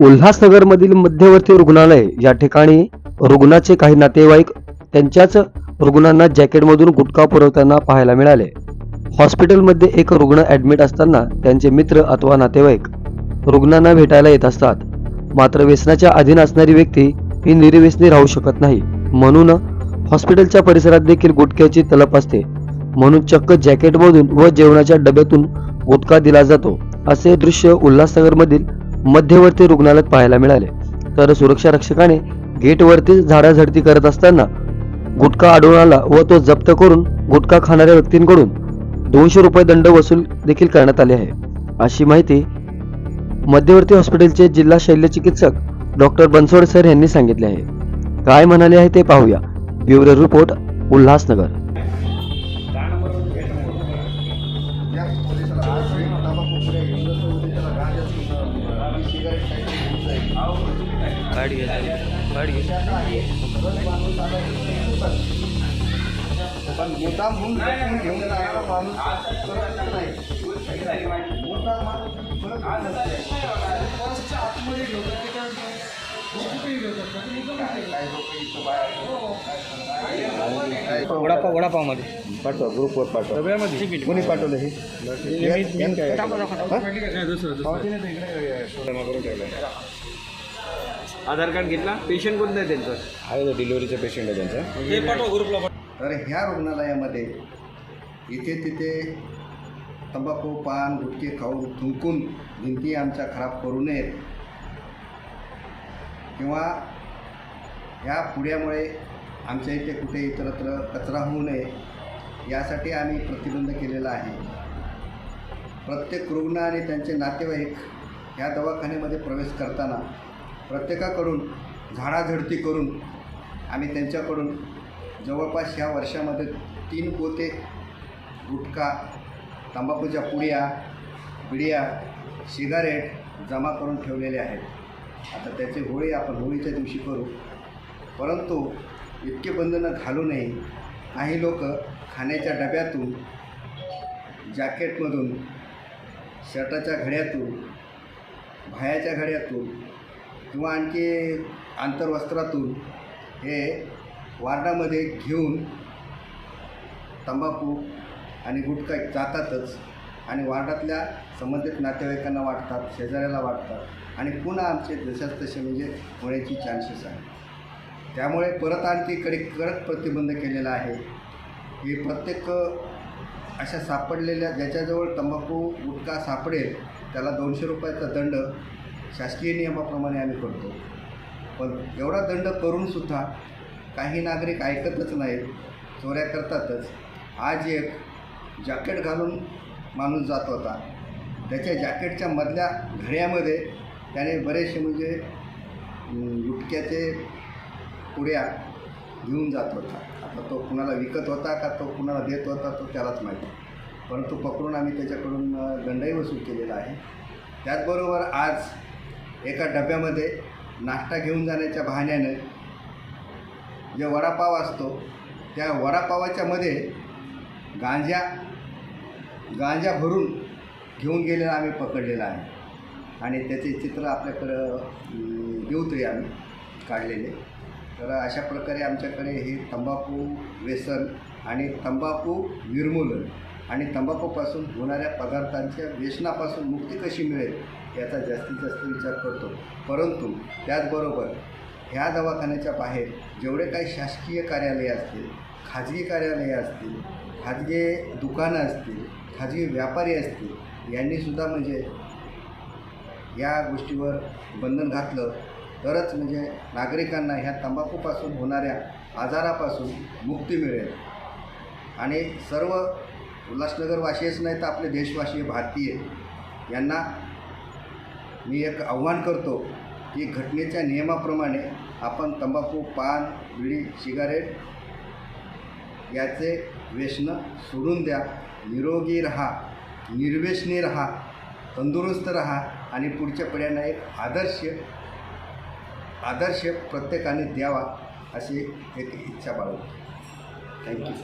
उल्हासनगरमधील मध्यवर्ती रुग्णालय या ठिकाणी रुग्णाचे काही नातेवाईक त्यांच्याच रुग्णांना जॅकेटमधून गुटखा पुरवताना पाहायला मिळाले. हॉस्पिटलमध्ये एक रुग्ण ॲडमिट असताना त्यांचे मित्र अथवा नातेवाईक रुग्णांना भेटायला येत असतात. मात्र व्यसनाच्या अधीन असणारी व्यक्ती ही निर्व्यसनी राहू शकत नाही. म्हणून हॉस्पिटलच्या परिसरात देखील गुटख्याची तलप असते. म्हणून चक्क जॅकेटमधून व जेवणाच्या डब्यातून गुटखा दिला जातो असे दृश्य उल्हासनगरमधील मध्यवर्ती रुग्णालयात पाहायला मिळाले. तर सुरक्षा रक्षकाने गेटवरती झाडाझडती करत असताना गुटखा आढळून आला व तो जप्त करून गुटखा खाणाऱ्या व्यक्तींकडून दोनशे रुपये दंड वसूल देखील करण्यात आले आहे. अशी माहिती मध्यवर्ती हॉस्पिटलचे जिल्हा शल्यचिकित्सक डॉक्टर बनसोड सर यांनी सांगितले आहे. काय म्हणाले आहे ते पाहूया. Bureau report Ulhasnagar. गाडी घेऊन जाईल. बस माणूस पण मुद्दाम घेऊन जाणारा माणूस नाही. मुद्दाम माणूस वडापाव वडापावमध्ये. पाठवा ग्रुपवर पाठवा. डब्यामध्ये. कोणी पाठवलं हे? आधार कार्ड घेतला? पेशंट कोणतं आहे त्यांचं? आहे डिलिव्हरीचा पेशंट आहे त्यांचा. तर ह्या रुग्णालयामध्ये इथे तिथे तंबाखू पान गुटखे खाऊन थुंकून भिंती आमच्या खराब करू नयेत. किंवा ह्या पुड्यामुळे आमच्या इथे कुठे इतरत्र कचरा होऊ नये यासाठी आम्ही प्रतिबंध केलेला आहे. प्रत्येक रुग्ण आणि त्यांचे नातेवाईक ह्या दवाखान्यामध्ये प्रवेश करताना प्रत्येकाकडून झाडाझडती करून आम्ही त्यांच्याकडून जवळपास ह्या वर्षामध्ये तीन पोते गुटखा तंबाखूच्या पुड्या बिडिया सिगारेट जमा करून ठेवलेले आहेत. आता त्याची होळी आपण होळीच्या दिवशी करू. परंतु इतके बंधनं घालू नये. काही लोक खाण्याच्या डब्यातून जॅकेटमधून शर्टाच्या घड्यातून भायाच्या घड्यातून किंवा आणखी आंतरवस्त्रातून हे वार्डामध्ये घेऊन तंबाखू आणि गुटखा जातातच आणि वार्डातल्या संबंधित नातेवाईकांना वाटतात शेजाऱ्याला वाटतात. आणि पुन्हा आमचे जशाच तसे म्हणजे होण्याची चान्सेस आहे त्यामुळे परत आणखी कडे कडक प्रतिबंध केलेला आहे. हे प्रत्येक अशा सापडलेल्या ज्याच्याजवळ तंबाखू गुटखा सापडेल त्याला दोनशे रुपयाचा दंड शासकीय नियमाप्रमाणे आम्ही करतो. पण एवढा दंड करूनसुद्धा काही नागरिक ऐकतच नाहीत चोऱ्या करतातच. आज एक जॅकेट घालून माणूस जात होता. त्याच्या जॅकेटच्या मधल्या घड्यामध्ये त्याने बरेचसे म्हणजे अं, पुड्या घेऊन जात होता. आता तो कुणाला विकत होता का तो कुणाला देत होता तो त्यालाच माहिती. परंतु पकडून आम्ही त्याच्याकडून दंडही वसूल केलेला आहे. त्याचबरोबर आज एका डब्यामध्ये नाश्ता घेऊन जाण्याच्या बहाण्यानं जे वडापाव असतो त्या वडापावाच्या मध्ये गांजा गांजा भरून घेऊन गेलेला आम्ही पकडलेला आहे. आणि त्याचे चित्र आपल्याकडं अं, आम्ही काढलेले. तर अशा प्रकारे आमच्याकडे हे तंबाखू व्यसन आणि तंबाखू निर्मूलन आणि तंबाखूपासून होणाऱ्या पदार्थांच्या व्यसनापासून मुक्ती कशी मिळेल याचा जास्तीत जास्त विचार करतो. परंतु त्याचबरोबर ह्या दवाखान्याच्या बाहेर जेवढे काही शासकीय कार्यालये असतील खाजगी कार्यालये असतील खाजगी दुकानं असतील खाजगी व्यापारी असतील यांनीसुद्धा म्हणजे या गोष्टीवर बंधन घातलं तरच म्हणजे नागरिकांना ह्या तंबाखूपासून होणाऱ्या आजारापासून मुक्ती मिळेल. आणि सर्व उल्हासनगरवासीच नाही तर आपले देशवासीय भारतीय यांना मी एक आव्हान करतो की घटनेच्या नियमाप्रमाणे आपण तंबाखू पान बिडी सिगारेट याचे व्यसनं सोडून द्या. निरोगी रहा निर्व्यसनी रहा तंदुरुस्त रहा. आणि पुढच्या पिढ्यांना एक आदर्श आदर्श प्रत्येकाने द्यावा अशी एक इच्छा बाळगतो. थँक्यू